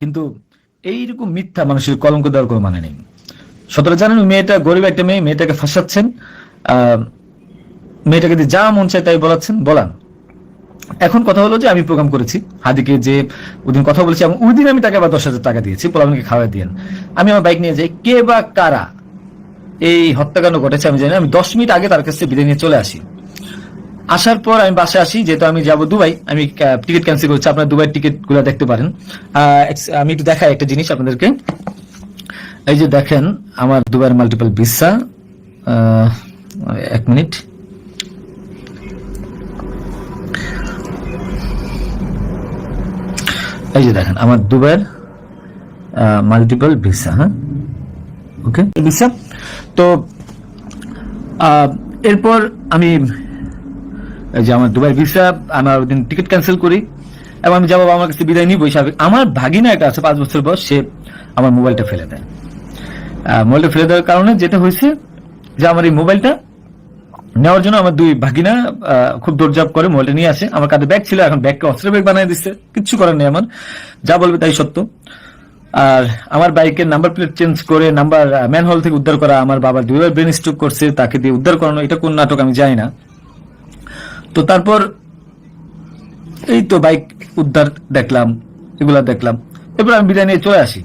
কিন্তু এইরকম মিথ্যা মানুষের কলঙ্ক দেওয়ার কোনো মানে নেই। সতেরো জানেন মেয়েটা, গরিব একটা মেয়ে, মেয়েটাকে ফাঁসাচ্ছেন। মেয়েটাকে দিয়ে যা মন চায় তাই বলাচ্ছেন, বলান। এখন কথা হলো যে আমি প্রোগ্রাম করেছি, হাদিকে যে ওদিন কথা বলেছি এবং ওই দিন আমি তাকে আবার দশ হাজার টাকা দিয়েছি, পোলাপানকে খাওয়া দিয়েন। আমি আমার বাইক নিয়ে যাই, কে বা কারা এই হত্যাকাণ্ড ঘটেছে আমি জানি। আমি দশ মিনিট আগে তার কাছে বিদায় নিয়ে চলে আসি। আসার পর আমি বাসায় আসি যেহেতু আমি যাব দুবাই আমি টিকিট ক্যান্সেল করছি। আপনার দুবাই টিকিটগুলো দেখতে পারেন। আমি একটু দেখাই একটা জিনিস আপনাদেরকে। এই যে দেখেন আমার দুবাইয়ের মাল্টিপল ভিসা এক মিনিট। এই যে দেখেন আমার দুবাইয়ের মাল্টিপল ভিসা হ্যাঁ? ওকে ভিসা তো এরপর আমি যে আমার দুবাই ভিসা আমার ওই দিন টিকিট ক্যান্সেল করি। এবং আমি যাব, আমার কাছে বিদায় নিবই স্বাভাবিক আমার ভাগিনা একটা আছে, পাঁচ বছর বয়স, সে আমার মোবাইলটা ফেলে দেয়। মোবাইলটা ফেলে দেওয়ার কারণে যেটা হয়েছে যে আমার এই মোবাইলটা নেওয়ার জন্য আমার দুই ভাগিনা খুব দৌড়ঝাপ করে মোবাইলটা নিয়ে আসে। আমার কাছে ব্যাগ ছিল, এখন ব্যাগকে অস্ত্র ব্যাগ বানিয়ে দিচ্ছে কিচ্ছু করার নেই আমার। যা বলবে তাই সত্য। আর আমার বাইকের নাম্বার প্লেট চেঞ্জ করে নাম্বার ম্যানহোল থেকে উদ্ধার করা আমার বাবা দুইবার ব্রেন স্ট্রোক করছে, তাকে দিয়ে উদ্ধার করানো, এটা কোন নাটক আমি জানি না। তো তারপর এই তো বাইক উদ্ধার দেখলাম, এগুলা দেখলাম। এরপর আমি বিদায় নিয়ে চলে আসি।